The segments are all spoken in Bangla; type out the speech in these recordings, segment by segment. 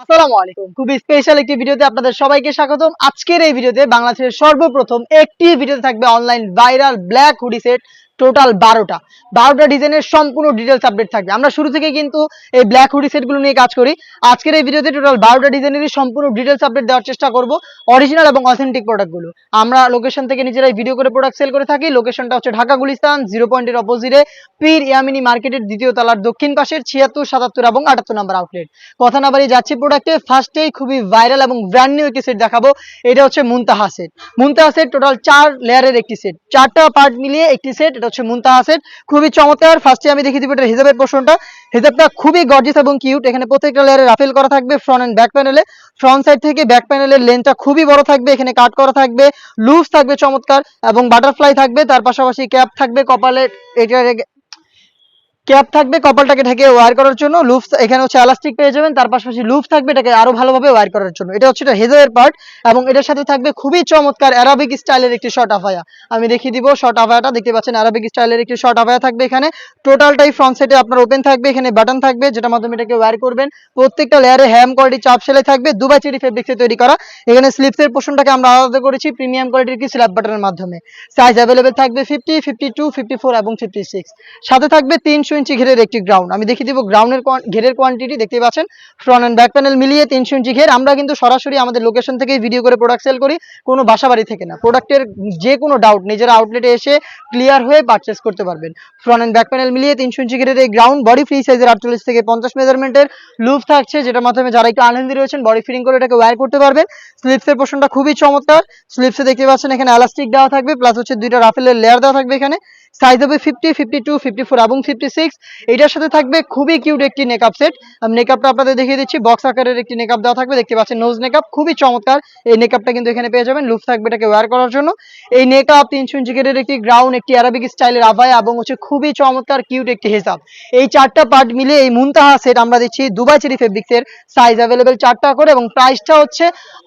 আসসালামু আলাইকুম। খুবই স্পেশাল একটি ভিডিওতে আপনাদের সবাইকে স্বাগতম। আজকের এই ভিডিওতে বাংলাদেশের সর্বপ্রথম একটি ভিডিওতে থাকবে online viral black hoodie set total বারোটা। বারোটা ডিজাইনের সম্পূর্ণ ডিটেলস আপডেট থাকবে। আমরা শুরু থেকে কিন্তু এই ব্ল্যাক হুডি সেটগুলো নিয়ে কাজ করি। আজকের এই ভিডিওতে টোটাল বারোটা ডিজাইনেরই সম্পূর্ণ ডিটেলস আপডেট দেওয়ার চেষ্টা করব। অরিজিনাল এবং অথেন্টিক প্রোডাক্টগুলো আমরা লোকেশন থেকে নিজেরাই ভিডিও করে প্রোডাক্ট সেল করে থাকি। লোকেশনটা হচ্ছে ঢাকা গুলিস্তান জিরো পয়েন্টের অপোজিটে পীর ইয়ামিনী মার্কেটের দ্বিতীয় তলার দক্ষিণ পাশের ছিয়াত্তর, সাতাত্তর এবং আটাত্তর নম্বর আউটলেট কথা না বাড়িয়ে যাচ্ছি প্রোডাক্টে ফার্স্টেই খুবই ভাইরাল এবং ব্র্যান্ড নিউ একটি সেট দেখাবো। এটা হচ্ছে Muntaha set Muntaha set total চার লেয়ারের একটি সেট চারটা পার্ট মিলিয়ে একটি সেট এটা হচ্ছে মুন্তা হাসেন খুবই চমৎকার। ফার্স্টে আমি দেখিয়ে দিব এটা হিজাবের পোর্শনটা হিজাবটা খুবই গর্জিস এবং কিউট এখানে প্রত্যেকটা লেয়ারে রাফেল করা থাকবে ফ্রন্ট অ্যান্ড ব্যাক প্যানেলে ফ্রন্ট সাইড থেকে ব্যাক প্যানেলের লেনটা খুবই বড় থাকবে। এখানে কাট করা থাকবে। লুজ থাকবে চমৎকার এবং বাটারফ্লাই থাকবে। তার পাশাপাশি ক্যাপ থাকবে কপালে এটা ক্যাপ থাকবে, কপালটাকে ঢেকে ওয়ার করার জন্য। লুফ এখানে হচ্ছে এলাস্টিক পেয়ে যাবেন, তার পাশাপাশি লুফ থাকবে এটাকে আরও ভালোভাবে ওয়ার করার জন্য। এটা হচ্ছে হেজারের পার্ট এবং এটার সাথে থাকবে খুবই চমৎকার অ্যারাবিক স্টাইলের একটি শর্ট আফায়া আমি দেখিয়ে দিব শর্ট আফায়াটা দেখতে পাচ্ছেন অ্যারাবিক স্টাইলের একটি শর্ট আফায়া থাকবে এখানে। টোটালটাই ফ্রন্ট সাইডে আপনার ওপেন থাকবে, এখানে বাটন থাকবে যেটা মাধ্যমে এটাকে ওয়ার করবেন। প্রত্যেকটা লেয়ারে হ্যাম কোয়ালিটি চাপ সেলাই থাকবে, দুবাই চেরি ফেব্রিক্সে তৈরি করা। এখানে স্লিপসের পোর্শনটাকে আমরা আলাদা করেছি প্রিমিয়াম কোয়ালিটির কি স্ল্যাব বাটনের মাধ্যমে। সাইজ অ্যাভেলেবেল থাকবে fifty fifty two fifty four এবং ফিফটি সিক্স সাথে থাকবে তিনশো ইঞ্চি ঘেরের একটি গ্রাউন্ড আমি দেখিয়ে দিব গ্রাউন্ডের ঘেরের কোয়ান্টিটি দেখতে পাচ্ছেন? ফ্রন্ট অ্যান্ড ব্যাক প্যানেল মিলিয়ে তিনশো ইঞ্চি ঘের। আমরা কিন্তু সরাসরি আমাদের লোকেশন থেকেই ভিডিও করে প্রোডাক্ট সেল করি, কোনো বাসা বাড়ি থেকে না। প্রোডাক্টের যে কোনো ডাউট নিজের আউটলেটে এসে ক্লিয়ার হয়ে পারচেস করতে পারবেন। ফ্রন্ট অ্যান্ড ব্যাক প্যানেল মিলিয়ে তিনশো ইঞ্চি ঘেরের এই গ্রাউন্ড বডি ফ্রি সাইজের আটচল্লিশ থেকে পঞ্চাশ মেজারমেন্টের লুপ থাকছে, যেটার মাধ্যমে যারা একটু আনন্দি রয়েছেন বডি ফিটিং করে এটাকে ওয়্যার করতে পারবেন। স্লিপসের পোর্শনটা খুবই চমৎকার। স্লিপসে দেখতে পাচ্ছেন এখানে এলাস্টিক দেওয়া থাকবে প্লাস হচ্ছে দুইটা রাফেলের লেয়ার দেওয়া থাকবে এখানে। সাইজ হবে fifty fifty two fifty four এবং ফিফটি সিক্স এটার সাথে থাকবে খুবই কিউট একটি নেকআপ সেট নেকআপটা আপনাদের দেখিয়ে দিচ্ছি। বক্স আকারের একটি নেকআপ দেওয়া থাকবে। দেখতে পাচ্ছেন নোজ নেকআপ খুবই চমৎকার। এই নেকআপটা কিন্তু এখানে পেয়ে যাবেন। লুপ থাকবে এটাকে ওয়্যার করার জন্য। এই নেকআপ তিনশো ইঞ্চি গেটের একটি গ্রাউন্ড একটি অ্যারাবিক স্টাইলের আভায় এবং হচ্ছে খুবই চমৎকার কিউট একটি হিসাব এই চারটা পার্ট মিলে এই মুনতাহা সেট আমরা দিচ্ছি দুবাই চেরি ফেব্রিক্সের সাইজ অ্যাভেলেবেল চারটা করে এবং প্রাইসটা হচ্ছে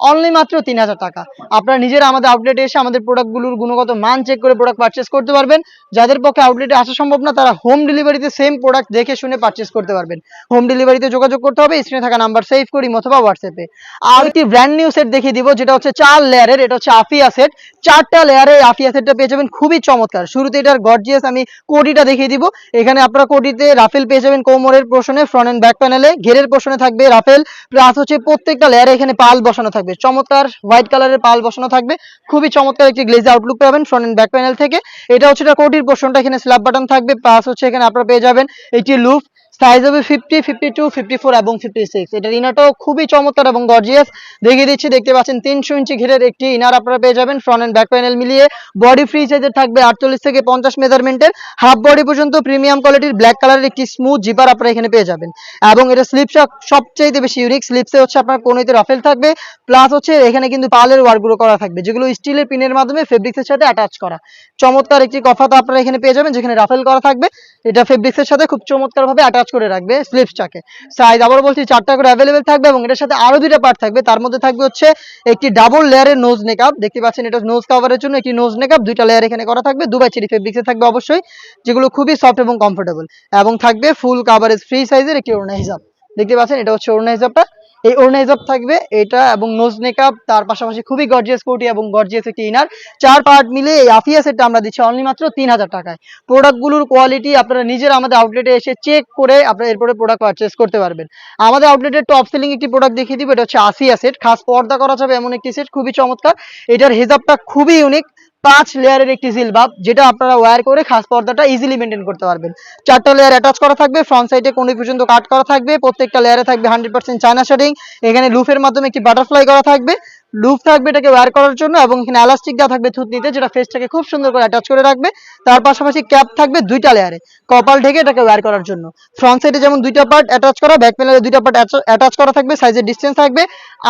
অনলি মাত্র তিন হাজার টাকা। আপনারা নিজেরা আমাদের আউটলেটে এসে আমাদের প্রোডাক্টগুলোর গুণগত মান চেক করে প্রোডাক্ট পারচেস করতে পারবেন। যাদের পক্ষে আউটলেটে আসা সম্ভব না, তারা হোম ডেলিভারিতে সেম প্রোডাক্ট দেখে শুনে পারচেস করতে পারবেন। হোম ডেলিভারিতে যোগাযোগ করতে হবে স্ক্রিনে থাকা নাম্বার সেভ করি, অথবা হোয়াটসঅ্যাপে আর একটি ব্র্যান্ড নিউ সেট দেখিয়ে দিব, যেটা হচ্ছে চার লেয়ারের, এটা হচ্ছে আফিয়া সেট চারটা লেয়ারে আফিয়া সেটটা পেয়ে যাবেন, খুবই চমৎকার। শুরুতে এটার গর্জিয়াস আমি কোটিটা দেখিয়ে দিব। এখানে আপনারা কোটিতে রাফেল পেয়ে যাবেন কোমরের পোর্শনে ফ্রন্ট এন্ড ব্যাক প্যানেলে ঘেরের পোর্শনে থাকবে রাফেল প্লাস হচ্ছে প্রত্যেকটা লেয়ারে এখানে পাল বসানো থাকবে। চমৎকার হোয়াইট কালারের পাল বসানো থাকবে। খুবই চমৎকার একটি গ্লেজ আউটলুক পাবেন ফ্রন্ট এন্ড ব্যাক প্যানেল থেকে। এটা হচ্ছে এটা কোটির পোর্শনটা এখানে স্ল্যাব বাটন থাকবে প্লাস হচ্ছে এখানে আপনারা পেয়ে যাবেন এটি লুপ সাইজ হবে fifty fifty two fifty four এবং ফিফটি সিক্স এটার ইনারটাও খুবই চমৎকার এবং গর্জিয়াস দেখিয়ে দিচ্ছি, দেখতে পাচ্ছেন, তিনশো ইঞ্চি ঘিরের একটি ইনার আপনারা পেয়ে যাবেন ফ্রন্ট এন্ড ব্যাক প্যানেল মিলিয়ে। বডি ফ্রি সাইজের থাকবে আটচল্লিশ থেকে পঞ্চাশ মেজারমেন্টের হাফ বডি পর্যন্ত প্রিমিয়াম কোয়ালিটির ব্ল্যাক কালারের একটি স্মুথ জিপার আপনারা এখানে পেয়ে যাবেন। এবং এটা স্লিপসটা সবচেয়ে বেশি ইউনিক স্লিপসে হচ্ছে আপনার কোনোতে রাফেল থাকবে প্লাস হচ্ছে এখানে কিন্তু পালের ওয়ার্কগুলো করা থাকবে, যেগুলো স্টিলের পিনের মাধ্যমে ফেব্রিক্সের সাথে অ্যাটাচ করা। চমৎকার একটি কফা তো আপনারা এখানে পেয়ে যাবেন, যেখানে রাফেল করা থাকবে। এটা ফেব্রিক্সের সাথে খুব চমৎকার ভাবে অ্যাটাচ করে রাখবে স্লিপসটাকে সাইজ আবার বলছি চারটা করে অ্যাভেলেবেল থাকবে এবং এটার সাথে আরও দুইটা পার্ট থাকবে। তার মধ্যে থাকবে হচ্ছে একটি ডাবল লেয়ারের নোজ নেকআপ দেখতে পাচ্ছেন, এটা নোজ কাভারের জন্য একটি নোজ নেকআপ দুইটা লেয়ার এখানে করা থাকবে। দুবাই চিরি ফেব্রিক্সে থাকবে অবশ্যই, যেগুলো খুবই সফট এবং কমফোর্টেবল এবং থাকবে ফুল কাভারেজ ফ্রি সাইজের একটি ওড়না হিসাব দেখতে পাচ্ছেন, এটা হচ্ছে ওড়না হিসাবটা এই ওড়না থাকবে, এটা এবং নোজ মেকআপ তার পাশাপাশি খুবই গর্জিয়াস কোটি এবং গর্জিয়াস একটি ইনার চার পার্ট মিলে এই আফিয়া সেটটা আমরা দিচ্ছি অনলি মাত্র তিন হাজার টাকায়। প্রোডাক্টগুলোর কোয়ালিটি আপনারা নিজেরা আমাদের আউটলেটে এসে চেক করে আপনারা এরপরে প্রোডাক্ট পারচেস করতে পারবেন। আমাদের আউটলেটের টপ সেলিং একটি প্রোডাক্ট দেখিয়ে দিব, এটা হচ্ছে আসিয়া সেট খাস পর্দা করা যাবে এমন একটি সেট খুবই চমৎকার। এটার হেজাবটা খুবই ইউনিক পাঁচ লেয়ারের একটি জিলবাব যেটা আপনারা ওয়ার করে খাস পর্দাটা ইজিলি মেনটেন করতে পারবেন। চারটা লেয়ার অ্যাটাচ করা থাকবে ফ্রন্ট সাইডে কোনো পর্যন্ত কাট করা থাকবে, প্রত্যেকটা লেয়ারে থাকবে হান্ড্রেড পার্সেন্ট চায়না শেডিং এখানে লুফের মাধ্যমে একটি বাটারফ্লাই করা থাকবে। লুপ থাকবে এটাকে ওয়্যার করার জন্য এবং এখানে এলাস্টিক দেওয়া থাকবে থুতনিতে, যেটা ফেসটাকে খুব সুন্দর করে অ্যাটাচ করে রাখবে। তার পাশাপাশি ক্যাপ থাকবে দুইটা লেয়ারে কপাল ঢেকে এটাকে ওয়্যার করার জন্য। ফ্রন্ট সাইডে যেমন দুইটা পার্ট অ্যাটাচ করা ব্যাক প্যানেলে দুইটা পার্ট অ্যাটাচ করা থাকবে সাইজের ডিস্টেন্স থাকবে।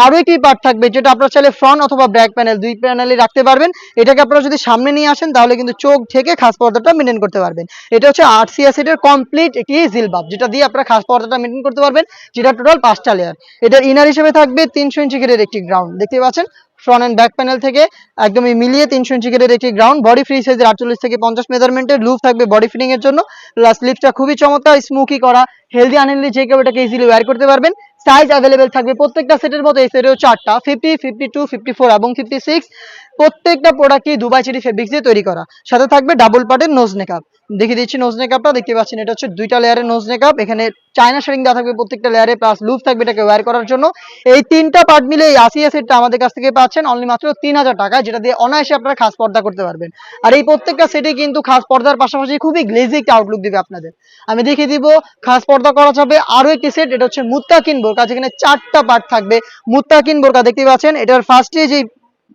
আরও একটি পার্ট থাকবে, যেটা আপনারা চাইলে ফ্রন্ট অথবা ব্যাক প্যানেল দুই প্যানেলে রাখতে পারবেন। এটাকে আপনারা যদি সামনে নিয়ে আসেন, তাহলে কিন্তু চোখ ঢেকে খাস পর্দাটা মেনটেন করতে পারবেন। এটা হচ্ছে আরসিয়া সেটের কমপ্লিট একটি জিলবাব, যেটা দিয়ে আপনারা খাস পর্দাটা মেনটেন করতে পারবেন, যেটা টোটাল পাঁচটা লেয়ার এটার ইনার হিসেবে থাকবে তিনশো ইঞ্চি ঘেরের একটি গ্রাউন্ড দেখতে পাচ্ছেন? ফ্রন্ট এন্ড ব্যাক প্যানেল থেকে একদমই মিলিয়ে তিনশো ইঞ্চি গেটের একটি গ্রাউন্ড বডি ফ্রি সাইজের আটচল্লিশ থেকে পঞ্চাশ মেজারমেন্টের লুপ থাকবে বডি ফিটিং এর জন্য। প্লাস লিপসটা খুবই চমৎকার স্মুকি করা হেলদি আনহেলদি যে কেউ এটাকে ইজিলি ওয়্যার করতে পারবেন। সাইজ অ্যাভেলেবেল থাকবে প্রত্যেকটা সেটের মতো, এই সেটেও চারটা fifty fifty two fifty four এবং ফিফটি সিক্স প্রত্যেকটা প্রোডাক্টই দুবাই চিরি ফেব্রিক্স দিয়ে তৈরি করা। সাথে থাকবে ডাবল পার্টের নোজ নেকআপ দেখিয়ে দিচ্ছি নোজ নেকআপটা দেখতে পাচ্ছেন এটা হচ্ছে দুইটা লেয়ারের নোজ নেকআপ এখানে চায়না শেডিং দেওয়া থাকবে প্রত্যেকটা লেয়ারে প্লাস লুপ থাকবে এটাকে ওয়্যার করার জন্য। এই তিনটা পার্ট মিলে এই আসিয়া সেটটা আমাদের কাছ থেকে পাচ্ছেন অনলি মাত্র তিন হাজার টাকা যেটা দিয়ে অনায়াসে আপনারা খাস পর্দা করতে পারবেন। আর এই প্রত্যেকটা সেটে কিন্তু খাস পর্দার পাশাপাশি খুবই গ্লেজি একটা আউটলুক দিবে আপনাদের। আমি দেখিয়ে দিব, খাস পর্দা করা যাবে আরও একটি সেট এটা হচ্ছে মুত্তাকিন বোরকা, যেখানে চারটা পার্ট থাকবে। মুত্তাকিন বোরকা, দেখতে পাচ্ছেন, এটার ফার্স্টে যে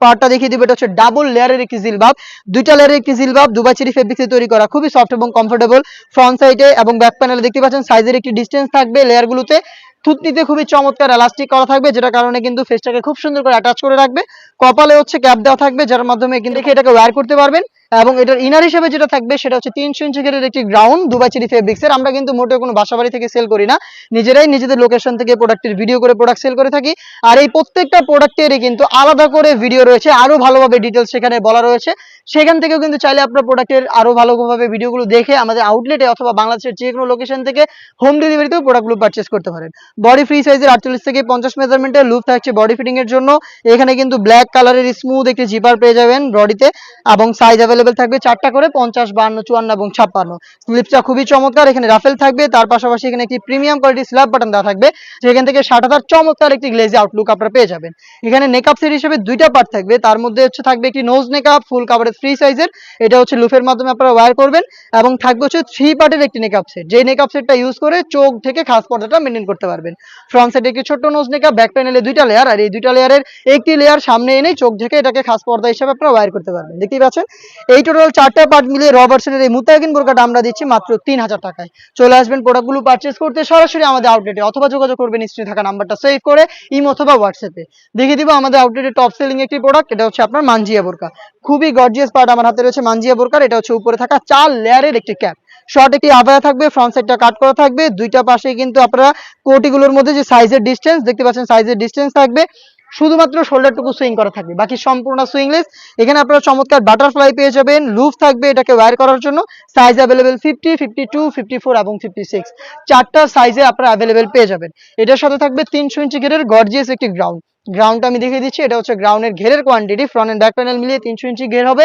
পার্টটা দেখিয়ে দিব, এটা হচ্ছে ডাবল লেয়ারের একটি জিলবাব। দুইটা লেয়ারের একটি জিলবাব দুবাই চেরি ফেব্রিক্সে তৈরি করা, খুবই সফট এবং কমফোর্টেবল ফ্রন্ট সাইডে এবং ব্যাক প্যানেলে দেখতে পাচ্ছেন সাইজের একটি ডিস্টেন্স থাকবে লেয়ারগুলোতে থুতনিতে খুবই চমৎকার এলাস্টিক করা থাকবে যেটা কারণে কিন্তু ফেসটাকে খুব সুন্দর করে অ্যাটাচ করে রাখবে। কপালে হচ্ছে ক্যাপ দেওয়া থাকবে, যার মাধ্যমে কিন্তু এটাকে ওয়্যার করতে পারবেন। এবং এটার ইনার হিসেবে যেটা থাকবে সেটা হচ্ছে তিনশো ইঞ্চি ঘেরের একটি গ্রাউন্ড দুবাই চেরি ফেব্রিক্স এর। আমরা কিন্তু মোটেও কোনো বাসাবাড়ি থেকে সেল করি না। নিজেরাই নিজেদের লোকেশন থেকে প্রোডাক্টের ভিডিও করে প্রোডাক্ট সেল করে থাকি। আর এই প্রত্যেকটা প্রোডাক্টেরই কিন্তু আলাদা করে ভিডিও রয়েছে, আরও ভালোভাবে ডিটেলস সেখানে বলা রয়েছে। সেখান থেকেও কিন্তু চাইলে আপনার প্রোডাক্টের আরও ভালোভাবে ভিডিওগুলো দেখে আমাদের আউটলেটে অথবা বাংলাদেশের যে কোনো লোকেশন থেকে হোম ডেলিভারিতেও প্রোডাক্টগুলো পারচেস করতে পারেন। বডি ফ্রি সাইজের আটচল্লিশ থেকে পঞ্চাশ মেজারমেন্টের লুপ থাকছে বডি ফিটিং এর জন্য। এখানে কিন্তু ব্ল্যাক কালারের স্মুথ একটি জিপার পেয়ে যাবেন বডিতে এবং সাইজ অ্যাভেলেবেল থাকবে চারটা করে, পঞ্চাশ, বান্ন, চুয়ান্ন এবং ছাপ্পান্ন। স্লিপটা খুবই চমৎকার, এখানে রাফেল থাকবে, তার পাশাপাশি এখানে একটি প্রিমিয়াম কোয়ালিটির স্ল্যাব বাটন দেওয়া থাকবে, যেখান থেকে ষাট হাজার চমৎকার একটি গ্লেজি আউটলুক আপনারা পেয়ে যাবেন। এখানে নেকআপ সেট হিসেবে দুইটা পার্ট থাকবে, তার মধ্যে হচ্ছে থাকবে একটি nose neck up full coverage free সাইজের এটা হচ্ছে লুফের মাধ্যমে আপনারা ওয়্যার করবেন, এবং থাকবে হচ্ছে থ্রি পার্টের একটি নেকআপ সেট যে নেকআপ সেটটা ইউজ করে চোখ থেকে খাস পর্দাটা মেনটেন করতে পারবেন। ফ্রন্ট সাইডে একটি ছোট্ট নোজ নেকআপ ব্যাক প্যানেলে দুইটা লেয়ার আর এই দুইটা লেয়ারের একটি লেয়ার সামনে এনে চোখ থেকে এটাকে খাস পর্দা হিসেবে আপনারা ওয়্যার করতে পারবেন। দেখতেই পাচ্ছেন? এই টোটাল চারটা পার্ট মিলিয়ে র এই মুতাকিন বোরকাটা আমরা দিচ্ছি মাত্র তিন হাজার টাকায়। চলে আসবেন প্রোডাক্টগুলো পারচেস করতে সরাসরি আমাদের আউটলেটে অথবা যোগাযোগ করবেন স্ক্রিনে থাকা নাম্বারটা সেভ করে, ইম অথবা হোয়াটসঅ্যাপে দেখিয়ে দিব আমাদের আউটলেটে টপ সেলিং একটি প্রোডাক্ট এটা হচ্ছে আপনার মানজিয়া বোরকা। খুবই গর্জিয়াস পার্ট আমার হাতে রয়েছে মানজিয়া বোরকার, এটা হচ্ছে উপরে থাকা চার লেয়ারের একটি ক্যাপ শর্ট একটি আবায়া থাকবে ফ্রন্ট সাইডটা কাট করা থাকবে, দুইটা পাশে কিন্তু আপনারা কোটিগুলোর মধ্যে যে সাইজের ডিস্টেন্স দেখতে পাচ্ছেন সাইজের ডিস্টেন্স থাকবে। শুধুমাত্র শোল্ডারটুকু সুইং করা থাকবে। বাকি সম্পূর্ণ সুইংলেস এখানে আপনারা চমৎকার বাটারফ্লাই পেয়ে যাবেন। লুফ থাকবে এটাকে ওয়ার করার জন্য। Size available fifty fifty two fifty four এবং ফিফটি সিক্স চারটা সাইজে আপনারা অ্যাভেলেবেল পেয়ে যাবেন। এটার সাথে থাকবে তিনশো ইঞ্চি গেটের গর্জিয়াস একটি গ্রাউন্ড গ্রাউন্ডটা আমি দেখিয়ে দিচ্ছি, এটা হচ্ছে গ্রাউন্ডের ঘেরের quantity front and back panel মিলিয়ে তিনশো ইঞ্চি ঘের হবে।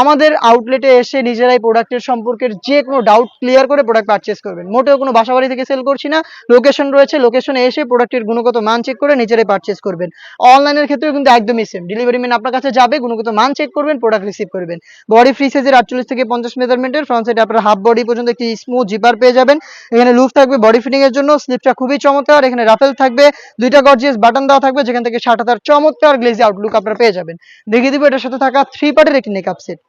আমাদের আউটলেটে এসে নিজেরাই প্রোডাক্টের সম্পর্কে যে কোনো ডাউট ক্লিয়ার করে প্রোডাক্ট পারচেস করবেন। মোটেও কোনো বাসাবাড়ি থেকে সেল করছি না। লোকেশন রয়েছে লোকেশনে এসে প্রোডাক্টের গুণগত মান চেক করে নিজেরাই পারচেস করবেন। অনলাইনের ক্ষেত্রেও কিন্তু একদমই সেম ডেলিভারি ম্যান আপনার কাছে যাবে, গুণগত মান চেক করবেন প্রোডাক্ট রিসিভ করবেন। বডি ফ্রি সাইজের আটচল্লিশ থেকে পঞ্চাশ মেজারমেন্টের ফ্রন্ট সাইডে আপনার হাফ বডি পর্যন্ত একটি স্মুথ জিপার পেয়ে যাবেন। এখানে লুফ থাকবে বডি ফিটিং এর জন্য স্লিপটা খুবই চমৎকার। এখানে রাফেল থাকবে, দুইটা গর্জিয়াস বাটন দেওয়া থাকবে, যেখান থেকে ষাট হাজার চমৎকার গ্লেজি আউটলুক আপনারা পেয়ে যাবেন। দেখিয়ে দিব এটার সাথে থাকা থ্রি পার্টের একটি নেকআপ সেট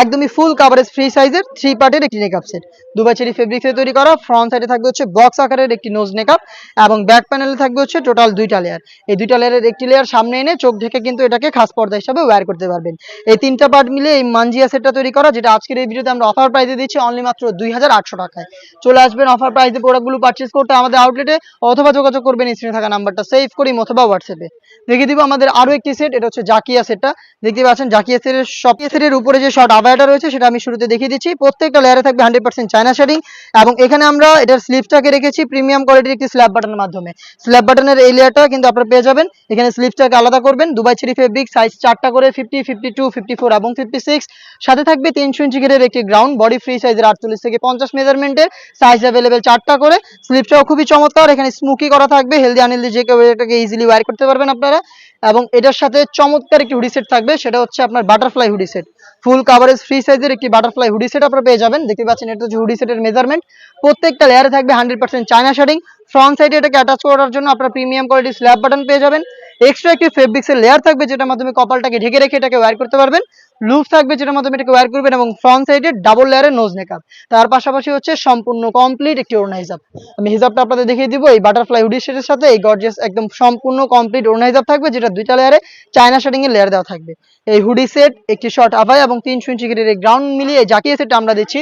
একদমই ফুল কাভারেজ ফ্রি সাইজের থ্রি পার্টের একটি neck up set Dubai cherry ফেব্রিক্সে তৈরি করা ফ্রন্ট সাইডে থাকবে হচ্ছে বক্স আকারের একটি নোজ নেকআপ এবং ব্যাক প্যানেলে থাকবে হচ্ছে টোটাল দুইটা লেয়ার এই দুইটা লেয়ারের একটি লেয়ার সামনে এনে চোখ ঢেকে কিন্তু এটাকে খাস পর্দা হিসাবে ওয়্যার করতে পারবেন। এই তিনটা পার্ট মিলে এই মানজিয়া সেটটা তৈরি করা, যেটা আজকের এই ভিডিওতে আমরা অফার প্রাইসে দিচ্ছি অনলি মাত্র দুই হাজার আটশো টাকায়। চলে আসবেন অফার প্রাইসে প্রোডাক্টগুলো পারচেস করতে আমাদের আউটলেটে অথবা যোগাযোগ করবেন স্ক্রিনে থাকা নাম্বারটা সেভ করি অথবা হোয়াটসঅ্যাপে দেখিয়ে দিব আমাদের আরও একটি সেট এটা হচ্ছে জাকিয়া সেটটা দেখতে পাচ্ছেন জাকিয়া সেটের সব সেটের উপরে যে শর্ট আবায়াটা রয়েছে, সেটা আমি শুরুতে দেখিয়ে দিচ্ছি। প্রত্যেকটা লেয়ারে থাকবে হান্ড্রেড পার্সেন্ট চায়না শেডিং এবং এখানে আমরা এটার স্লিপসটাকে রেখেছি প্রিমিয়াম কোয়ালিটির একটি স্ল্যাব বাটনের মাধ্যমে। স্ল্যাব বাটনের এই লেয়ারটা কিন্তু আপনারা পেয়ে যাবেন। এখানে স্লিপসটাকে আলাদা করবেন। দুবাই থ্রি ফেব্রিক সাইজ চারটা করে fifty fifty two fifty four এবং ফিফটি সিক্স সাথে থাকবে তিনশো ইঞ্চি ঘেরের একটি গ্রাউন্ড বডি ফ্রি সাইজের আটচল্লিশ থেকে পঞ্চাশ মেজারমেন্টের সাইজ অ্যাভেলেবেল চারটা করে। স্লিপসটাও খুবই চমৎকার। এখানে স্মুকি করা থাকবে। হেলদি আনহেলদি যে কেউ এটাকে ইজিলি ওয়ার করতে পারবেন আপনারা। এবং এটার সাথে চমৎকার একটি হুডি সেট থাকবে, সেটা হচ্ছে আপনার butterfly hoodie set full coverage free সাইজের একটি বাটারফ্লাই হুডি সেট আপনারা পেয়ে যাবেন। দেখতে পাচ্ছেন, এটা হচ্ছে হুডি সেটের মেজারমেন্ট প্রত্যেকটা লেয়ারে থাকবে hundred percent China shading front সাইডে এটাকে অ্যাটাচ করার জন্য আপনার প্রিমিয়াম কোয়ালিটি স্ল্যাব বাটন পেয়ে যাবেন। এক্সট্রা একটি ফেব্রিক্সের লেয়ার থাকবে, যেটার মাধ্যমে কপালটাকে ঢেকে রেখে এটাকে ওয়্যার করতে পারবেন। লুপ থাকবে যেটার মাধ্যমে এটাকে ওয়্যার করবেন এবং ফ্রন্ট সাইডে ডাবল লেয়ারের নোজ মেকআপ তার পাশাপাশি হচ্ছে সম্পূর্ণ কমপ্লিট একটি ওড়না হিসাব আমি হিসাবটা আপনাদের দেখিয়ে দিব, এই বাটারফ্লাই হুডি সেটের সাথে এই গর্জিয়াস একদম সম্পূর্ণ কমপ্লিট ওড়না হিসাব থাকবে, যেটা দুইটা লেয়ারে চায়না শেডিং এর লেয়ার দেওয়া থাকবে। এই হুডি সেট একটি শর্ট আভাই এবং তিনশো ইঞ্চি গেটের গ্রাউন্ড মিলিয়ে জাকিয়ে সেটটা আমরা দিচ্ছি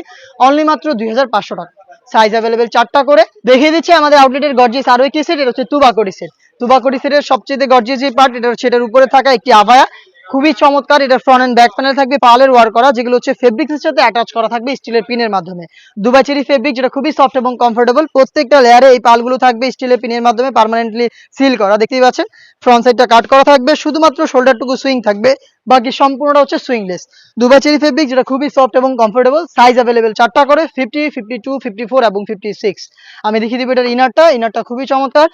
অনলি মাত্র দুই হাজার পাঁচশো টাকা। সাইজ অ্যাভেলেবেল চারটা করে। দেখিয়ে দিচ্ছি আমাদের আউটলেটের গর্জিয়াস আরও একটি সেট এটা হচ্ছে তুবাকড়ি সেট তুবাকড়ি সেটের সবচেয়ে গর্জিয়াস যে পার্ট এটা এটার উপরে থাকা একটি আভায়া। খুবই চমৎকার, এটা ফ্রন্ট এন্ড ব্যাক প্যানেল থাকবে পালের ওয়ার করা, যেগুলো হচ্ছে ফেব্রিক্সের সাথে অ্যাটাচ করা থাকবে স্টিলের পিনের মাধ্যমে। দুবাই চেরি ফেব্রিক যেটা খুবই সফট এবং কমফোর্টেবল প্রত্যেকটা লেয়ারে এই পালগুলো থাকবে স্টিলের পিনের মাধ্যমে পার্মানেন্টলি সিল করা, দেখতেই পাচ্ছেন? ফ্রন্ট সাইডটা কাট করা থাকবে, শুধুমাত্র শোল্ডারটুকু সুইং থাকবে, বাকি সম্পূর্ণটা হচ্ছে সুইংলেস দুবাই চেরি ফেব্রিক যেটা খুবই সফট এবং কমফোর্টেবল সাইজ অ্যাভেলেবেল চারটা করে fifty fifty two fifty four এবং ফিফটি সিক্স আমি দেখিয়ে দিব এটার ইনারটা ইনারটা খুবই চমৎকার।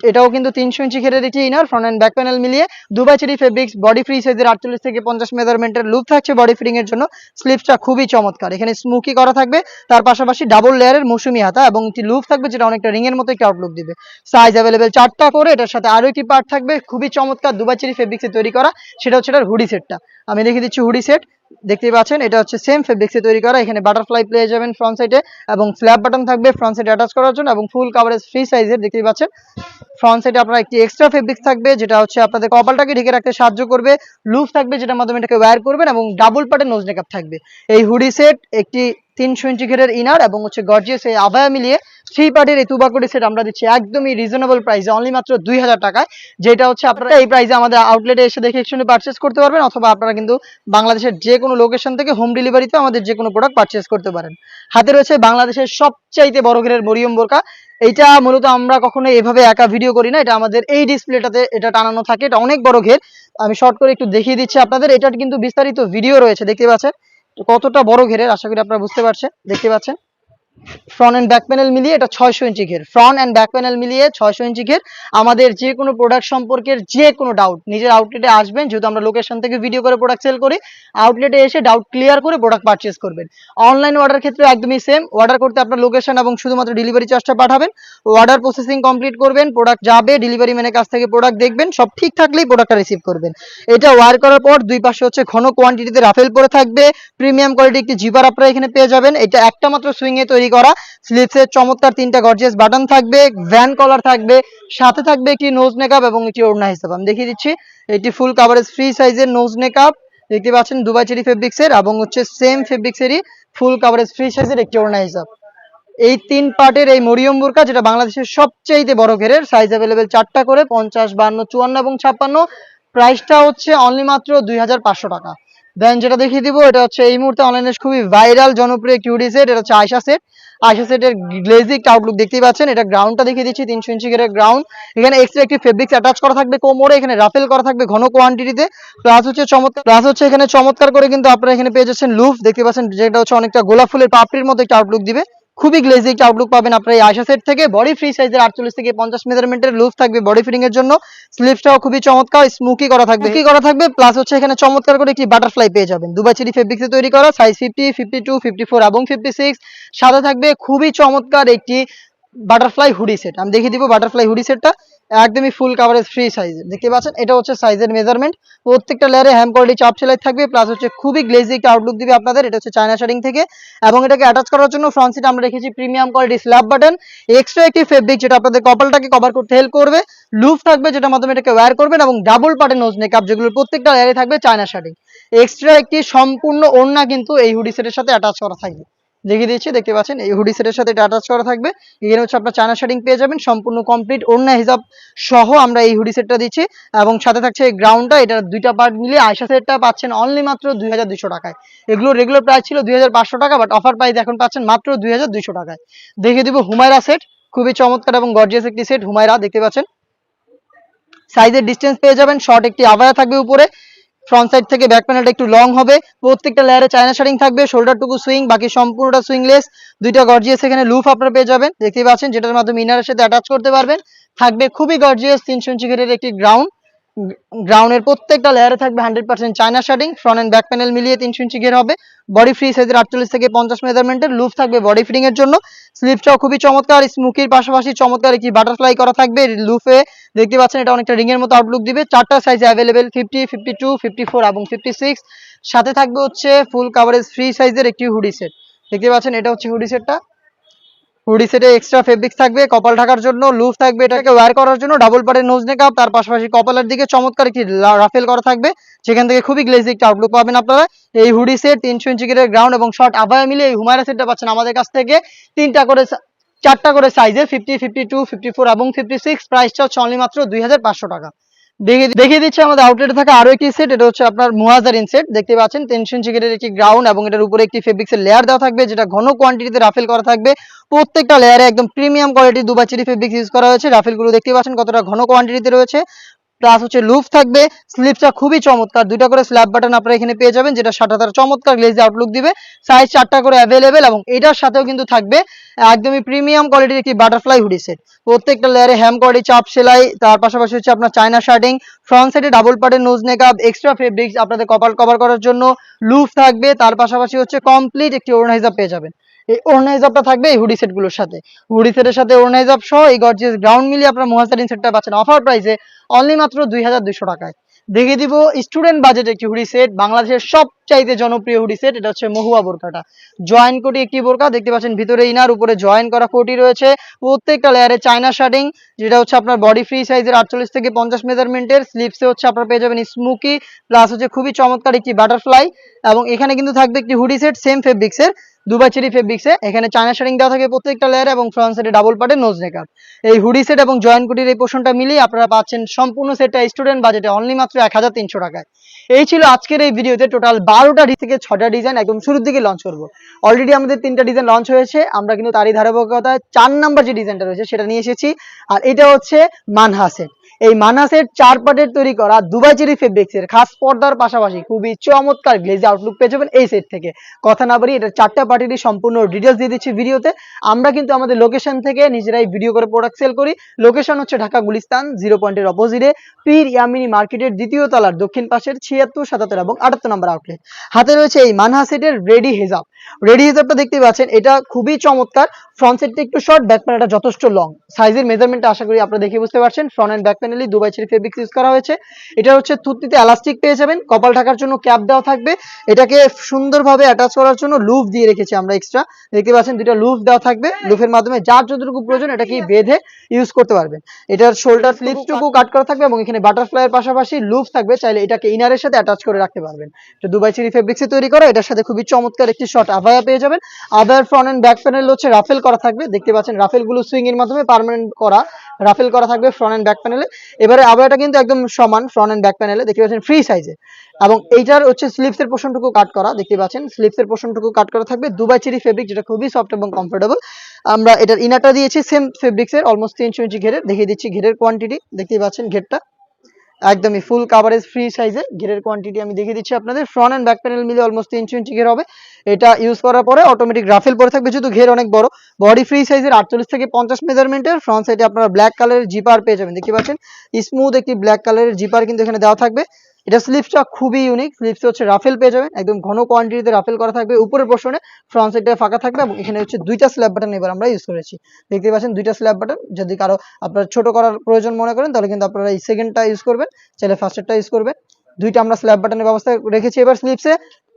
এটাও কিন্তু তিনশো ইঞ্চি ঘেরে একটি inner front and back panel মিলিয়ে Dubai cherry fabrics body free সাইজের আটচল্লিশ থেকে পঞ্চাশ মেজারমেন্টের লুক থাকছে বডি ফিটিং এর জন্য। স্লিপসটা খুবই চমৎকার। এখানে স্মুকি করা থাকবে, তার পাশাপাশি ডাবল লেয়ারের মৌসুমি হাতা এবং একটি লুক থাকবে যেটা অনেকটা রিং এর মতো একটি আউটলুক দিবে। সাইজ অ্যাভেলেবেল চারটা করে এটার সাথে আরও একটি পার্ট থাকবে, খুবই চমৎকার দুবাই চেরি ফেব্রিক্সে তৈরি করা। সেটা হচ্ছে এটার হুডি সেটটা আমি দেখিয়ে দিচ্ছি হুডি সেট দেখতেই পাচ্ছেন, এটা হচ্ছে সেম ফেব্রিক্সে তৈরি করা। এখানে বাটারফ্লাই পেয়ে যাবেন ফ্রন্ট সাইডে এবং ফ্ল্যাপ বাটন থাকবে ফ্রন্ট সাইডে অ্যাটাচ করার জন্য এবং ফুল কাভারেজ ফ্রি সাইজের দেখতে পাচ্ছেন। ফ্রন্ট সাইডে আপনার একটি এক্সট্রা ফেব্রিক্স থাকবে, যেটা হচ্ছে আপনাদের কপালটাকে ঢেকে রাখতে সাহায্য করবে। লুপ থাকবে, যেটার মাধ্যমে এটাকে ওয়্যার করবেন এবং ডাবল পার্টের নোজ মেকআপ থাকবে। এই হুডি সেট একটি তিনশো ইঞ্চি ঘেরের ইনার এবং হচ্ছে গর্জিয়াস এই আভায়া মিলিয়ে থ্রি পার্টের এই তুবাকুটি সেট আমরা দিচ্ছি একদমই রিজনেবল প্রাইসে অনলি মাত্র দুই হাজার টাকায়, যেটা হচ্ছে আপনারা এই প্রাইসে আমাদের আউটলেটে এসে দেখে একসঙ্গে পারচেস করতে পারবেন অথবা আপনারা কিন্তু বাংলাদেশের যে কোনো লোকেশন থেকে হোম ডেলিভারিতে আমাদের যে কোনো প্রোডাক্ট পারচেস করতে পারেন। হাতে রয়েছে বাংলাদেশের সবচাইতে বড় ঘেরের মরিয়ম বোরকা। এইটা মূলত আমরা কখনো এভাবে একা ভিডিও করি না, এটা আমাদের এই ডিসপ্লেটাতে এটা টানানো থাকে, এটা অনেক বড় ঘের। আমি শর্ট করে একটু দেখিয়ে দিচ্ছি আপনাদের, এটার কিন্তু বিস্তারিত ভিডিও রয়েছে, দেখতে পাচ্ছেন? কতটা বড় ঘেরের আশা করি আপনারা বুঝতে পারছেন দেখতে পাচ্ছেন। ফ্রন্ট অ্যান্ড ব্যাক প্যানেল মিলিয়ে এটা ছয়শো ইঞ্চি ঘের। ফ্রন্ট এন্ড ব্যাক প্যানেল মিলিয়ে ছয়শো ইঞ্চি ঘের। আমাদের যে কোনো প্রোডাক্ট সম্পর্কের যে কোনো ডাউট নিজের আউটলেটে আসবেন, যেহেতু আমরা লোকেশন থেকে ভিডিও করে প্রোডাক্ট সেল করি আউটলেটে এসে ডাউট ক্লিয়ার করে প্রোডাক্ট পারচেস করবেন। অনলাইন অর্ডার ক্ষেত্রে একদমই সেম অর্ডার করতে আপনার লোকেশন এবং শুধুমাত্র ডেলিভারি চার্জটা পাঠাবেন। অর্ডার প্রসেসিং কমপ্লিট করবেন প্রোডাক্ট যাবে ডেলিভারি ম্যানের কাছ থেকে প্রোডাক্ট দেখবেন, সব ঠিক থাকলেই প্রোডাক্টটা রিসিভ করবেন। এটা ওয়ার করার পর দুই পাশে হচ্ছে ঘন কোয়ান্টিটিতে রাফেল পরে থাকবে। প্রিমিয়াম কোয়ালিটি একটি জিপার আপনারা এখানে পেয়ে যাবেন। এটা একটা মাত্র সুইংয়ে তৈরি করা। স্লিপসের চমৎকার তিনটা গর্জিয়াস বাটন থাকবে ভ্যান কলার থাকবে, সাথে থাকবে একটি নোজ মেকআপ এবং একটি ওড়না হিসাব। আমি দেখিয়ে দিচ্ছি, এটি ফুল কাভারেজ ফ্রি সাইজের নোজ মেকআপ দেখতে পাচ্ছেন দুবাই চেরি ফেব্রিক্সের এবং হচ্ছে সেম ফেব্রিক্সেরই ফুল কাভারেজ ফ্রি সাইজের একটি ওড়না হিসাব। এই তিন পার্টের এই মরিয়ম বুরকা, যেটা বাংলাদেশের সবচেয়ে বড় ঘেরের সাইজ অ্যাভেলেবেল চারটা করে, পঞ্চাশ, বান্ন, চুয়ান্ন এবং ছাপ্পান্ন। প্রাইসটা হচ্ছে অনলি মাত্র দুই হাজার পাঁচশো টাকা। দেন যেটা দেখিয়ে দিব, এটা হচ্ছে এই মুহূর্তে অনলাইনে খুবই ভাইরাল জনপ্রিয় কিউডি সেট এটা হচ্ছে আয়সা সেট আয়সা সেটের একটা আউটলুক দেখতেই পাচ্ছেন। এটা গ্রাউন্ডটা দেখিয়ে দিচ্ছি, তিনশো ইঞ্চি গেটের গ্রাউন্ড এখানে এক্সট্রা একটি ফেব্রিক্স অ্যাটাচ করা থাকবে, কোমরে, এখানে রাফেল করা থাকবে ঘন কোয়ান্টিটিতে প্লাস হচ্ছে চমৎকার প্লাস হচ্ছে এখানে চমৎকার করে কিন্তু আপনারা এখানে পেয়ে যাচ্ছেন লুফ দেখতে পাচ্ছেন, যেটা হচ্ছে অনেকটা গোলাপ ফুলের পাপড়ির মতো একটা আউটলুক দিবে। খুবই গ্লেজি একটা আউটলুক পাবেন আপনার এই আয়সা সেট থেকে। বডি ফ্রি সাইজের আটচল্লিশ থেকে পঞ্চাশ মেজারমেন্টের লুফ থাকবে বডি ফিটিং এর জন্য। স্লিভসটাও খুবই চমৎকার স্মুকি করা থাকবে। কি করা থাকবে প্লাস হচ্ছে এখানে চমৎকার করে একটি বাটারফ্লাই পেয়ে যাবেন। দুবাই চেরি ফেব্রিক্সে তৈরি করা size fifty fifty two fifty four এবং ফিফটি সিক্স সাদা থাকবে খুবই চমৎকার একটি বাটারফ্লাই হুডি সেট আমি দেখিয়ে দিব বাটারফ্লাই হুডি সেটটা একদমই ফুল কাভারেজ ফ্রি সাইজের দেখতে পাচ্ছেন, এটা হচ্ছে সাইজের মেজারমেন্ট প্রত্যেকটা লেয়ারে হ্যাম কোয়ালিটি চাপ সেলাই থাকবে প্লাস হচ্ছে খুবই গ্লেজি একটা আউটলুক দিবে আপনাদের, এটা হচ্ছে চায়না শাড়িং থেকে। এবং এটাকে অ্যাটাচ করার জন্য ফ্রন্ট সিট আমরা রেখেছি প্রিমিয়াম কোয়ালিটি স্ল্যাব বাটন এক্সট্রা একটি ফেব্রিক যেটা আপনাদের কপালটাকে কভার করতে হেল্প করবে লুপ থাকবে যেটার মাধ্যমে এটাকে ওয়্যার করবেন, এবং ডাবল পার্টের নোজ মেকআপ যেগুলোর প্রত্যেকটা লেয়ারে থাকবে চায়না শাড়িং এক্সট্রা একটি সম্পূর্ণ ওড়না কিন্তু এই হুডি সেটের সাথে অ্যাটাচ করা থাকবে। দেখিয়ে দিচ্ছি দেখতে পাচ্ছেন, এই হুডি সেটের সাথে এটা অ্যাটাচ করা থাকবে। এখানে হচ্ছে আপনার চায়না শাড়িং পেয়ে যাবেন, সম্পূর্ণ কমপ্লিট ওড়না হিসাব সহ আমরা এই হুডি সেটটা দিচ্ছি। এবং সাথে থাকছে এই গ্রাউন্ডটা এটা দুইটা পার্ট মিলে আয়সা সেটটা পাচ্ছেন অনলি মাত্র দুই টাকায়। এগুলো রেগুলার প্রাইস ছিল দুই হাজার পাঁচশো টাকা বাট অফার প্রাইস এখন পাচ্ছেন মাত্র দুই টাকায়। দেখিয়ে দিব হুমায়রা সেট খুবই চমৎকার এবং গর্জিয়াস একটি সেট হুমায়রা, দেখতে পাচ্ছেন। সাইজের ডিস্টেন্স পেয়ে যাবেন শর্ট একটি আবায়া থাকবে উপরে। ফ্রন্ট সাইড থেকে ব্যাক প্যানেলটা একটু লং হবে। প্রত্যেকটা লেয়ারে চায়না শাড়িং থাকবে শোল্ডারটুকু সুইং বাকি সম্পূর্ণটা সুইংলেস দুইটা গর্জিয়াস এখানে লুফ আপনারা পেয়ে যাবেন। দেখতেই পাচ্ছেন, যেটার মাধ্যমে ইনারের সাথে অ্যাটাচ করতে পারবেন। থাকবে খুবই গর্জিয়াস তিনশো ইঞ্চি ঘেরের একটি গ্রাউন্ড গ্রাউন্ডের প্রত্যেকটা লেয়ারে থাকবে hundred percent China shirting front and back panel মিলিয়ে তিনশো ইঞ্চি ঘের হবে। বডি ফ্রি সাইজের আটচল্লিশ থেকে পঞ্চাশ মেজারমেন্টের লুফ থাকবে বডি ফিটিং এর জন্য। স্লিপটাও খুবই চমৎকার স্মুকির পাশাপাশি চমৎকার একটি বাটারফ্লাই করা থাকবে। লুফে দেখতে পাচ্ছেন এটা অনেকটা রিং এর মতো আউটলুক দিবে। চারটা size available fifty fifty two fifty four এবং ফিফটি সিক্স সাথে থাকবে হচ্ছে ফুল কাভারেজ ফ্রি সাইজের একটি হুডি সেট দেখতে পাচ্ছেন এটা হচ্ছে হুডি সেটটা হুডি সেটে এক্সট্রা ফেব্রিক্স থাকবে, কপাল ঢাকার জন্য লুফ থাকবে, এটাকে ওয়্যার করার জন্য ডাবল পার্টের নোজ নেকআপ তার পাশাপাশি কপালের দিকে চমৎকার একটি রাফেল করা থাকবে সেখান থেকে খুবই গ্লেজি একটা আউটলুক পাবেন আপনারা। এই হুডি সেট তিনশো ইঞ্চি গ্রাউন্ড এবং শর্ট আবায়া মিলে এই হুমায়রা সেটটা পাচ্ছেন আমাদের কাছ থেকে। তিনটা করে চারটা করে সাইজে fifty fifty two fifty four এবং ফিফটি সিক্স প্রাইসটা হচ্ছে অনলি মাত্র দুই হাজার পাঁচশো টাকা। দেখিয়ে দিচ্ছে, আমাদের আউটলেটে থাকা আরও একটি সেট এটা হচ্ছে আপনার মুহাজারিন সেট দেখতে পাচ্ছেন টেনশন চিকেটের একটি গ্রাউন্ড এবং এটার উপরে একটি ফেব্রিক্সের লেয়ার দেওয়া থাকবে, যেটা ঘন কোয়ান্টিটিতে রাফেল করা থাকবে। প্রত্যেকটা লেয়ারে একদম premium quality Dubai cherry fabrics use করা হয়েছে। রাফেলগুলো দেখতে পাচ্ছেন কতটা ঘন কোয়ান্টিটিতে রয়েছে। প্লাস হচ্ছে লুফ থাকবে। স্লিপটা খুবই চমৎকার। দুইটা করে স্ল্যাব বাটন আপনারা এখানে পেয়ে যাবেন, যেটা সাটাতার চমৎকার গ্লেজি আউটলুক দিবে। সাইজ চারটা করে অ্যাভেলেবেল এবং এটার সাথেও কিন্তু থাকবে একদমই প্রিমিয়াম কোয়ালিটির একটি বাটারফ্লাই হুডি সেট প্রত্যেকটা লেয়ারে হ্যাম কোয়ালিটি চাপ সেলাই, তার পাশাপাশি হচ্ছে আপনার চায়না শার্টিং ফ্রন্ট সাইডে ডাবল পার্টের নোজ মেকআপ এক্সট্রা ফেব্রিক্স আপনাদের কপাল কভার করার জন্য লুফ থাকবে। তার পাশাপাশি হচ্ছে কমপ্লিট একটি হিসাব পেয়ে যাবেন। এই হিসাবটা থাকবে এই হুডি সেটগুলোর সাথে। হুডি সেটের সাথে হিসাব সহ এই গর্জিয়াস গ্রাউন্ড মিলিয়ে আপনার মহাসারিন সেটটা পাচ্ছেন। অফার প্রাইসে অনলি মাত্র দুই হাজার দুইশো টাকায়। দেখিয়ে দিব স্টুডেন্ট বাজেট একটি হুডি সেট বাংলাদেশের সবচাইতে জনপ্রিয় হুডি সেট এটা হচ্ছে মহুয়া বোরকাটা জয়েন কোটি একটি বোরকা দেখতে পাচ্ছেন ভিতরে ইনার উপরে জয়েন করা কোটি রয়েছে। প্রত্যেকটা লেয়ারে চায়না শার্টিং যেটা হচ্ছে আপনার বডি ফ্রি সাইজের আটচল্লিশ থেকে পঞ্চাশ মেজারমেন্টের স্লিপসে হচ্ছে আপনার পেয়ে যাবেন স্মুকি প্লাস হচ্ছে খুবই চমৎকার একটি বাটারফ্লাই এবং এখানে কিন্তু থাকবে একটি হুডি সেট সেম ফেব্রিক্সের দুবাই চেরি ফেব্রিক্সে। এখানে চায়না শার্টিং দেওয়া থাকে প্রত্যেকটা লেয়ারে এবং ফ্রন্ট সাইডে ডাবল পার্টের নোজ মেকআপ এই হুডি সেট এবং জয়েন্ট কুটির এই পোর্শনটা মিলিয়ে আপনারা পাচ্ছেন সম্পূর্ণ সেটটা স্টুডেন্ট বাজেটে অনলি মাত্র এক হাজার তিনশো টাকায়। এই ছিল আজকের এই ভিডিওতে টোটাল বারোটা থেকে ছটা ডিজাইন একদম শুরুর দিকে লঞ্চ করব। অলরেডি আমাদের তিনটা ডিজাইন লঞ্চ হয়েছে। আমরা কিন্তু তারই ধারাবাহিকতায় চার নাম্বার যে ডিজাইনটা রয়েছে সেটা নিয়ে এসেছি। আর এটা হচ্ছে মানহা সেট এই মানাসের চার পার্টের তৈরি করা দুবাই চেরি ফেব্রিক্স এর খাস পর্দার পাশাপাশি খুবই চমৎকার গ্লেজি আউটলুক পেয়ে যাবেন এই সেট থেকে। কথা না বাড়ি এটা চারটা পার্টিরই সম্পূর্ণ ডিটেলস দিয়ে দিচ্ছি ভিডিওতে। আমরা কিন্তু আমাদের লোকেশন থেকে নিজেরাই ভিডিও করে প্রোডাক্ট সেল করি। লোকেশন হচ্ছে ঢাকা গুলিস্তান জিরো পয়েন্টের অপোজিটে পীর ইয়ামিনী মার্কেটের দ্বিতীয় তলার দক্ষিণ পাশের ছিয়াত্তর, সাতাত্তর এবং আটাত্তর নম্বর আউটলেট হাতে রয়েছে এই মানহা সেটের রেডি হেজাব রেডি হেজাবটা দেখতে পাচ্ছেন, এটা খুবই চমৎকার। ফ্রন্ট সেটটা একটু শর্ট ব্যাক প্যানেলটা যথেষ্ট লং সাইজের মেজারমেন্টটা আশা করি আপনারা দেখে বুঝতে পারছেন। ফ্রন্ট এন্ড ব্যাক প্যানেলই দুবাই চেরি ফেব্রিক্স ইউজ করা হয়েছে। এটা হচ্ছে থুতনিতে এলাস্টিক পেয়ে যাবেন। কপাল ঢাকার জন্য ক্যাপ দেওয়া থাকবে। এটাকে সুন্দরভাবে অ্যাটাচ করার জন্য লুফ দিয়ে রেখেছি আমরা এক্সট্রা দেখতে পাচ্ছেন দুটো লুফ দেওয়া থাকবে। লুফের মাধ্যমে যার যতটুকু প্রয়োজন এটাকে বেঁধে ইউজ করতে পারবেন। এটার শোল্ডার স্লিপসটুকু কাট করা থাকবে এবং এখানে বাটারফ্লাই এর পাশাপাশি লুফ থাকবে। চাইলে এটাকে ইনারের সাথে অ্যাটাচ করে রাখতে পারবেন। এটা দুবাই চেরি ফেব্রিক্সে তৈরি করা। এটার সাথে খুবই চমৎকার একটি শর্ট আভায়া পেয়ে যাবেন। আভায়ার ফ্রন্ট এন্ড ব্যাক প্যানেল হচ্ছে রাফেল করা থাকবে। দেখতে পাচ্ছেন রাফেলগুলো সুইং এর মাধ্যমে পার্মানেন্ট করা। রাফেল করা থাকবে ফ্রন্ট অ্যান্ড ব্যাক প্যানেলে এবারে আবহাওয়াটা কিন্তু একদম সমান ফ্রন্ট অ্যান্ড ব্যাক প্যানেলে দেখতে পাচ্ছেন ফ্রি সাইজে এবং এইটার হচ্ছে স্লিপসের পোর্শনটুকু কাট করা। দেখতে পাচ্ছেন স্লিপসের পোর্শনটুকু কাট করা থাকবে। দুবাই চিরি ফেব্রিক যেটা খুবই সফট এবং কমফোর্টেবল আমরা এটার ইনারটা দিয়েছি সেম ফেব্রিক্সের অলমোস্ট তিনশো ইঞ্চি ঘেরের। দেখিয়ে দিচ্ছি ঘেরের কোয়ান্টিটি দেখতেই পাচ্ছেন ঘেরটা। একদমই ফুল কাভারেজ ফ্রি সাইজে ঘেরের কোয়ান্টিটি আমি দেখিয়ে দিচ্ছি আপনাদের। ফ্রন্ট অ্যান্ড ব্যাক প্যানেল মিলে অলমোস্ট তিনশো ইঞ্চি ঘের হবে। এটা ইউজ করার পরে অটোমেটিক রাফেল পরে থাকবে। যেহেতু ঘের অনেক বড়। বডি ফ্রি সাইজের আটচল্লিশ থেকে পঞ্চাশ মেজারমেন্টের ফ্রন্ট সাইডে আপনারা ব্ল্যাক কালারের জিপার পেয়ে যাবেন। দেখতে পাচ্ছেন? স্মুথ একটি ব্ল্যাক কালারের জিপার কিন্তু এখানে দেওয়া থাকবে। এটা স্লিপসটা খুবই ইউনিক স্লিপস হচ্ছে রাফেল পেয়ে যাবেন। একদম ঘন কোয়ান্টিটিতে রাফেল করা থাকবে। উপরের পোর্শনে ফ্রন্ট সাইডটা ফাঁকা থাকবে এবং এখানে হচ্ছে দুইটা স্ল্যাব বাটন এবার আমরা ইউজ করেছি। দেখতে পাচ্ছেন দুইটা স্ল্যাব বাটন যদি কারও আপনার ছোট করার প্রয়োজন মনে করেন, তাহলে কিন্তু আপনারা এই সেকেন্ডটা ইউজ করবেন। চাইলে ফার্স্টেরটা ইউজ করবেন। দুইটা আমরা স্ল্যাব বাটনের ব্যবস্থা রেখেছি এবার স্লিপসে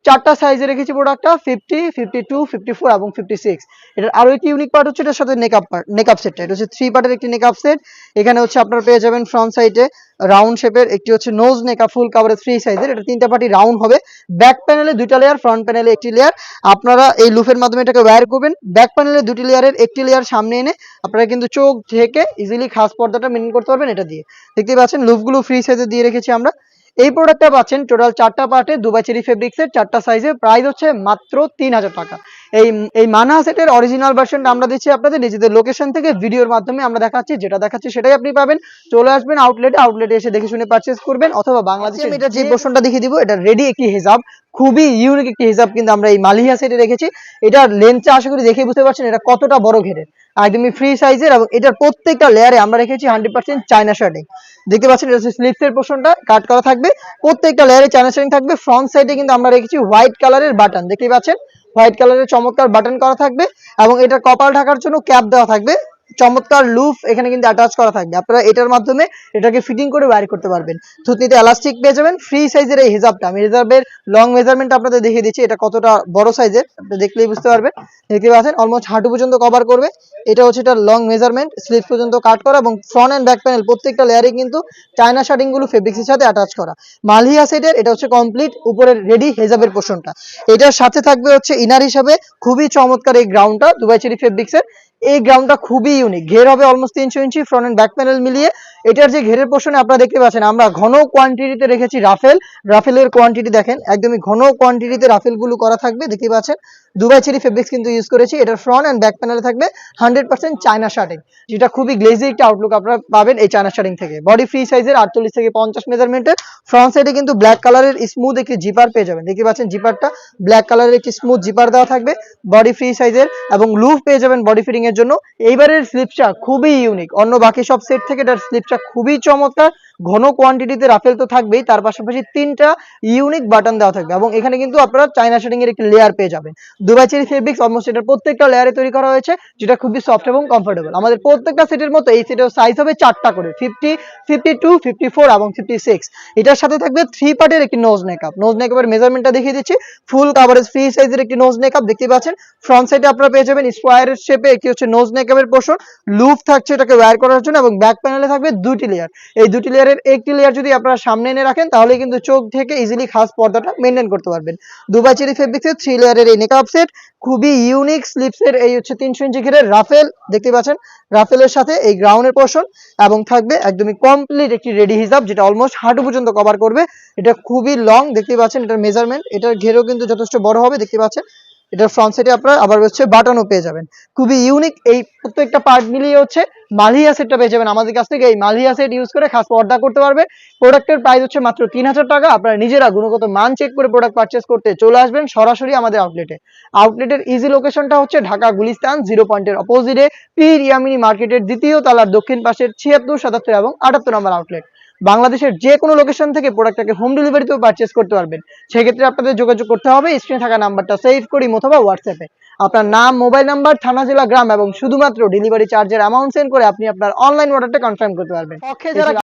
চারটা সাইজে রেখেছি প্রোডাক্টটা fifty fifty two fifty four এবং ফিফটি সিক্স এটার আরও একটি ইউনিক পার্ট হচ্ছে এটার সাথে নেকআপ পার্ট নেকআপ সেটটা এটা হচ্ছে থ্রি পার্টের একটি নেকআপ সেট এখানে হচ্ছে আপনারা পেয়ে যাবেন ফ্রন্ট সাইডে রাউন্ড শেপের একটি হচ্ছে নোজ নেকআপ ফুল কাভারেজ থ্রি সাইজের এটা তিনটা পার্টি রাউন্ড হবে। ব্যাক প্যানেলে দুইটা লেয়ার ফ্রন্ট প্যানেলে একটি লেয়ার আপনারা এই লুফের মাধ্যমে এটাকে ওয়্যার করবেন। ব্যাক প্যানেলে দুটি লেয়ারের একটি লেয়ার সামনে এনে আপনারা কিন্তু চোখ ঢেকে ইজিলি খাস পর্দাটা মেনটেন করতে পারবেন এটা দিয়ে। দেখতে পাচ্ছেন লুফগুলো ফ্রি সাইজে দিয়ে রেখেছি আমরা। এই প্রোডাক্টটা পাচ্ছেন টোটাল চারটা পার্টে দুবাই চেরি ফেব্রিক্সের চারটা সাইজে প্রাইস হচ্ছে মাত্র তিন হাজার টাকা। এই এই মানহা সেটের অরিজিনাল ভার্সনটা আমরা দিচ্ছি আপনাদের নিজেদের লোকেশন থেকে ভিডিওর মাধ্যমে আমরা দেখাচ্ছি যেটা দেখাচ্ছি সেটাই আপনি পাবেন। চলে আসবেন আউটলেটে আউটলেটে এসে দেখে শুনে পারচেস করবেন অথবা বাংলাদেশে আমি এটা যে পোর্শনটা দেখিয়ে দিব এটা রেডি একটি হিসাব খুবই ইউনিক একটি হিসাব কিন্তু আমরা এই মালিহা সেটে রেখেছি। এটার লেন্থটা আশা করি দেখে বুঝতে পারছেন এটা কতটা বড় ঘেরের। একদমই ফ্রি সাইজের এবং এটার প্রত্যেকটা লেয়ারে আমরা রেখেছি হান্ড্রেড পার্সেন্ট চায়না শার্টিং দেখতে পাচ্ছেন এটা হচ্ছে স্লিপসের পোর্শনটা কাট করা থাকবে। প্রত্যেকটা লেয়ারে চায়না শার্টিং থাকবে। ফ্রন্ট সাইডে কিন্তু আমরা রেখেছি হোয়াইট কালারের বাটন দেখতে পাচ্ছেন? হোয়াইট কালারের চমৎকার বাটন করা থাকবে এবং এটা কপাল ঢাকার জন্য ক্যাপ দেওয়া থাকবে। চমৎকার লুফ এখানে কিন্তু অ্যাটাচ করা থাকবে। আপনারা এটার মাধ্যমে এটাকে ফিটিং করে বাইর করতে পারবেন। থুতনিতে এলাস্টিক পেয়ে যাবেন। ফ্রি সাইজের এই হিজাবটা। আমি হিজাবের লং মেজারমেন্ট আপনাদের দেখিয়ে দিচ্ছি। এটা কতটা বড় সাইজের আপনি দেখলেই বুঝতে পারবেন। দেখতে পাচ্ছেন অলমোস্ট হাঁটু পর্যন্ত কভার করবে। এটা হচ্ছে এটা লং মেজারমেন্ট স্লিভ পর্যন্ত কাট করা এবং ফ্রন্ট এন্ড ব্যাক প্যানেল প্রত্যেকটা লেয়ারে কিন্তু চায়না শার্টিংগুলো ফেব্রিক্সের সাথে অ্যাটাচ করা। মালহিয়া সেটের এটা হচ্ছে কমপ্লিট উপরের রেডি হেজাবের পোর্শনটা এটার সাথে থাকবে হচ্ছে ইনার হিসাবে খুবই চমৎকার এই গ্রাউন্ডটা দুবাই চেরি ফেব্রিক্সের এই গ্রাউন্ডটা খুবই ইউনিক ঘের হবে অলমোস্ট তিনশো inch front and back panel মিলিয়ে। এটার যে ঘেরের পোর্শনে আপনারা দেখতে পাচ্ছেন, আমরা ঘন কোয়ান্টিটিতে রেখেছি রাফেল। রাফেলের কোয়ান্টিটি দেখেন, একদমই ঘন কোয়ান্টিটিতে রাফেলগুলো করা থাকবে দেখতে পাচ্ছেন। দুবাই চেরি ফেব্রিক্স কিন্তু ইউজ করেছি, এটার ফ্রন্ট এন্ড ব্যাক প্যানেলে থাকবে হান্ড্রেড পার্সেন্ট চায়না শার্টিং যেটা খুবই গ্লেজি একটা আউটলুক আপনারা পাবেন এই চায়না শার্টিং থেকে। বডি ফ্রি সাইজের আটচল্লিশ থেকে পঞ্চাশ মেজারমেন্টের ফ্রন্ট সাইডে কিন্তু ব্ল্যাক কালারের স্মুথ একটি জিপার পেয়ে যাবেন। দেখতে পাচ্ছেন জিপারটা ব্ল্যাক কালারের একটি স্মুথ জিপার দেওয়া থাকবে বডি ফ্রি সাইজের এবং লুফ পেয়ে যাবেন বডি ফিটিং জন্য। এইবারের স্লিপটা খুবই ইউনিক অন্য বাকি সব সেট থেকে এটার স্লিপটা খুবই চমৎকার। ঘন কোয়ান্টিটিতে রাফেল তো থাকবেই, তার পাশাপাশি তিনটা ইউনিক বাটন দেওয়া থাকবে এবং এখানে কিন্তু আপনারা চাইনা শেডিং এর একটি লেয়ার পেয়ে যাবেন। দুবাই চেরি ফেব্রিক্স অলমোস্ট এটার প্রত্যেকটা লেয়ারে তৈরি করা হয়েছে, যেটা খুবই সফট এবং কমফোর্টেবল আমাদের প্রত্যেকটা সেটের মতো এই সেটের সাইজ হবে চারটা করে fifty fifty two fifty four এবং ফিফটি সিক্স এটার সাথে থাকবে থ্রি পার্টের একটি নোজ মেকআপ নোজ মেকআপের মেজারমেন্টটা দেখিয়ে দিচ্ছি। ফুল কাভারেজ ফ্রি সাইজের একটি নোজ মেকআপ দেখতে পাচ্ছেন? ফ্রন্ট সাইডে আপনারা পেয়ে যাবেন স্কোয়ারের শেপে একটি হচ্ছে নোজ মেকআপের পোর্শন লুপ থাকছে এটাকে ওয়্যার করার জন্য এবং ব্যাক প্যানেলে থাকবে দুটি লেয়ার এই দুটি লেয়ারের একটি লেয়ার যদি আপনারা সামনে এনে রাখেন, তাহলে কিন্তু চোখ থেকে ইজিলি খাস পর্দাটা মেনটেন করতে পারবেন। দুবাই চেরি ফেব্রিক্সের থ্রি লেয়ারের এই মেকআপ সেট খুবই ইউনিক স্লিপসের এই হচ্ছে তিনশো ইঞ্চি ঘিরের রাফেল, দেখতে পাচ্ছেন? রাফেলের সাথে এই গ্রাউন্ডের পোর্শন এবং থাকবে একদমই কমপ্লিট একটি রেডি হিসাব যেটা অলমোস্ট হাঁটু পর্যন্ত কভার করবে। এটা খুবই লং দেখতে পাচ্ছেন? এটার মেজারমেন্ট এটার ঘেরও কিন্তু যথেষ্ট বড় হবে, দেখতে পাচ্ছেন? এটার ফ্রন্ট সাইডে আপনারা আবার হচ্ছে বাটনও পেয়ে যাবেন। খুবই ইউনিক এই প্রত্যেকটা পার্ট মিলিয়ে হচ্ছে মালহিয়া সেটটা পেয়ে যাবেন আমাদের কাছ থেকে। এই মালহিয়া সেট ইউজ করে খাস পর্দা করতে পারবে। প্রোডাক্টের প্রাইস হচ্ছে মাত্র তিন হাজার টাকা। আপনারা নিজেরা গুণগত মান চেক করে প্রোডাক্ট পারচেস করতে চলে আসবেন সরাসরি আমাদের আউটলেটে আউটলেটের ইজি লোকেশনটা হচ্ছে ঢাকা গুলিস্তান জিরো পয়েন্টের অপোজিটে পীর ইয়ামিনী মার্কেটের দ্বিতীয় তলার দক্ষিণ পাশের ছিয়াত্তর, সাতাত্তর এবং আটাত্তর নম্বর আউটলেট বাংলাদেশের যে কোনো লোকেশন থেকে প্রোডাক্টটাকে হোম ডেলিভারিতেও পারচেস করতে পারবেন। সেক্ষেত্রে আপনাদের যোগাযোগ করতে হবে স্ক্রিনে থাকা নাম্বারটা সেভ করি অথবা হোয়াটসঅ্যাপে আপনার নাম মোবাইল নাম্বার থানা, জেলা, গ্রাম এবং শুধুমাত্র ডেলিভারি চার্জের অ্যামাউন্ট সেন্ড করে আপনি আপনার অনলাইন অর্ডারটা কনফার্ম করতে পারবেন।